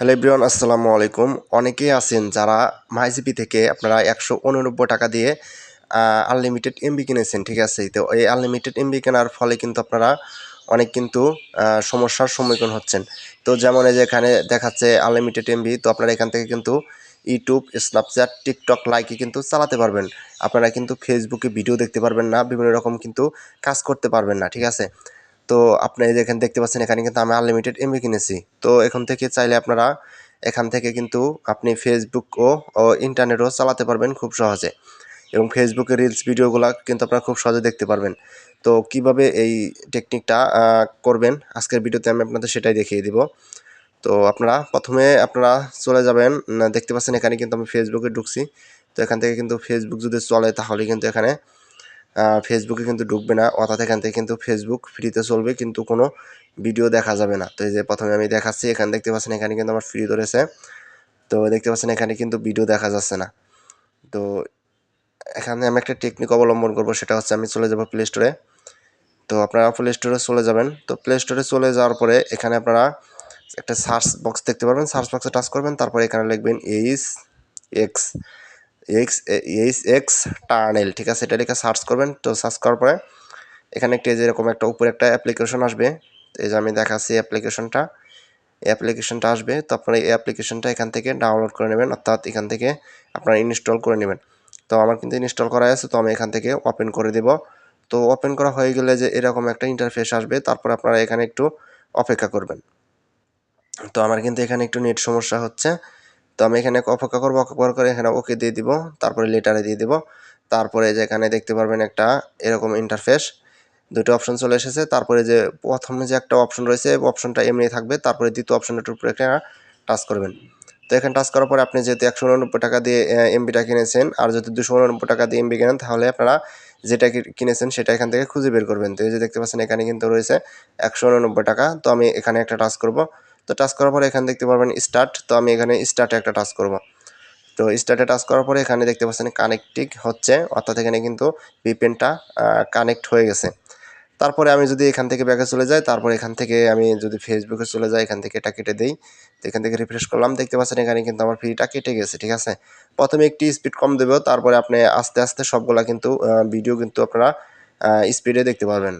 Hello everyone, আসসালামু আলাইকুম। অনেকেই আছেন যারা মাইজিপি থেকে আপনারা একশো উননব্বই টাকা দিয়ে আনলিমিটেড এমবি কিনেছেন, ঠিক আছে? তো এই আনলিমিটেড এমবি কেনার ফলে কিন্তু আপনারা অনেক কিন্তু সমস্যার সম্মুখীন হচ্ছেন। তো যেমন এই যে এখানে দেখাচ্ছে আনলিমিটেড এমবি তো আপনারা এখান থেকে কিন্তু ইউটিউব স্ন্যাপচ্যাট টিকটক লাইকে কিন্তু চালাতে পারবেন। আপনারা কিন্তু ফেসবুকে ভিডিও দেখতে পারবেন না, বিভিন্ন রকম কিন্তু কাজ করতে পারবেন না, ঠিক আছে? তো আপনি এই যে এখানে দেখতে পাচ্ছেন, এখানে কিন্তু আমি আনলিমিটেড এমবি কিনেছি। তো এখান থেকে চাইলে আপনারা এখান থেকে কিন্তু আপনি ফেসবুক ও ইন্টারনেটও চালাতে পারবেন খুব সহজে। এবং ফেসবুকে রিলস ভিডিওগুলো কিন্তু আপনারা খুব সহজে দেখতে পারবেন। তো কীভাবে এই টেকনিকটা করবেন, আজকের ভিডিওতে আমি আপনাদের সেটাই দেখিয়ে দিব। তো আপনারা প্রথমে আপনারা চলে যাবেন দেখতে পাচ্ছেন এখানে কিন্তু আমি ফেসবুকে ঢুকছি। তো এখান থেকে কিন্তু ফেসবুক যদি চলে, তাহলে কিন্তু এখানে ফেসবুকে কিন্তু ঢুকবে না। অর্থাৎ এখান থেকে কিন্তু ফেসবুক ফ্রিতে চলবে, কিন্তু কোনো ভিডিও দেখা যাবে না। তো এই যে প্রথমে আমি দেখাচ্ছি, এখানে দেখতে পাচ্ছেন, এখানে কিন্তু আমার ফ্রি ধরেছে তো দেখতে পাচ্ছেন, এখানে কিন্তু ভিডিও দেখা যাচ্ছে না। তো এখানে আমি একটা টেকনিক অবলম্বন করব, সেটা হচ্ছে আমি চলে যাব প্লে স্টোরে তো আপনারা প্লে স্টোরে চলে যাবেন। তো প্লে স্টোরে চলে যাওয়ার পরে এখানে আপনারা একটা সার্চ বক্স দেখতে পারবেন। সার্চ বক্সে টাচ করবেন, তারপরে এখানে লিখবেন H X X H X টার্নেল ঠিক আছে? এটা লিখে সার্চ করবেন। তো সার্চ করার পরে এখানে একটি যেরকম একটা উপরে একটা অ্যাপ্লিকেশন আসবে। এই যে আমি দেখাচ্ছি অ্যাপ্লিকেশনটা অ্যাপ্লিকেশনটা আসবে। তো আপনারা এই অ্যাপ্লিকেশনটা এখান থেকে ডাউনলোড করে নেবেন। অর্থাৎ এখান থেকে আপনারা ইনস্টল করে নেবেন। তো আমার কিন্তু ইনস্টল করা আছে। তো আমি এখান থেকে ওপেন করে দেব। তো ওপেন করা হয়ে গেলে যে এরকম একটা ইন্টারফেস আসবে। তারপর আপনারা এখানে একটু অপেক্ষা করবেন। তো আমার কিন্তু এখানে একটু নেট সমস্যা হচ্ছে। তো আমি এখানে অপেক্ষা করব, অপেক্ষা করে এখানে ওকে দিয়ে দিব, তারপরে লেটারে দিয়ে দিব। তারপরে যে এখানে দেখতে পারবেন একটা এরকম ইন্টারফেস দুটো অপশন চলে এসেছে। তারপরে যে প্রথমে যে একটা অপশন রয়েছে অপশনটা এমনি থাকবে। তারপরে দ্বিতীয় অপশনটার উপরে একটা টাচ করবেন। তো এখানে টাচ করার পরে আপনি যেহেতু একশো উননব্বই টাকা দিয়ে এমবিটা কিনেছেন, আর যদি দুশো উননব্বই টাকা দিয়ে এমবি কেনেন, তাহলে আপনারা যেটা কিনেছেন সেটা এখান থেকে খুঁজে বের করবেন। তো এই যে দেখতে পাচ্ছেন, এখানে কিন্তু রয়েছে একশো উননব্বই টাকা। তো আমি এখানে একটা টাচ করব। তো টাচ করার পরে এখানে দেখতে পারবেন স্টার্ট তো আমি এখানে স্টার্টে একটা টাচ করব। তো স্টার্টে টাচ করার পরে এখানে দেখতে পাচ্ছেন কানেক্টিং হচ্ছে, অর্থাৎ এখানে কিন্তু ভিপিএনটা কানেক্ট হয়ে গেছে। তারপরে আমি যদি এখান থেকে ব্যাকে চলে যাই, তারপরে এখান থেকে আমি যদি ফেসবুকে চলে যাই, এখান থেকে এটা কেটে দিই। তো এখান থেকে রিফ্রেশ করলাম, দেখতে পাচ্ছেন এখানে কিন্তু আমার ফ্রিটা কেটে গেছে, ঠিক আছে? প্রথমে একটি স্পিড কম দেবো, তারপরে আপনি আস্তে আস্তে সবগুলা কিন্তু ভিডিও কিন্তু আপনারা স্পিডে দেখতে পারবেন।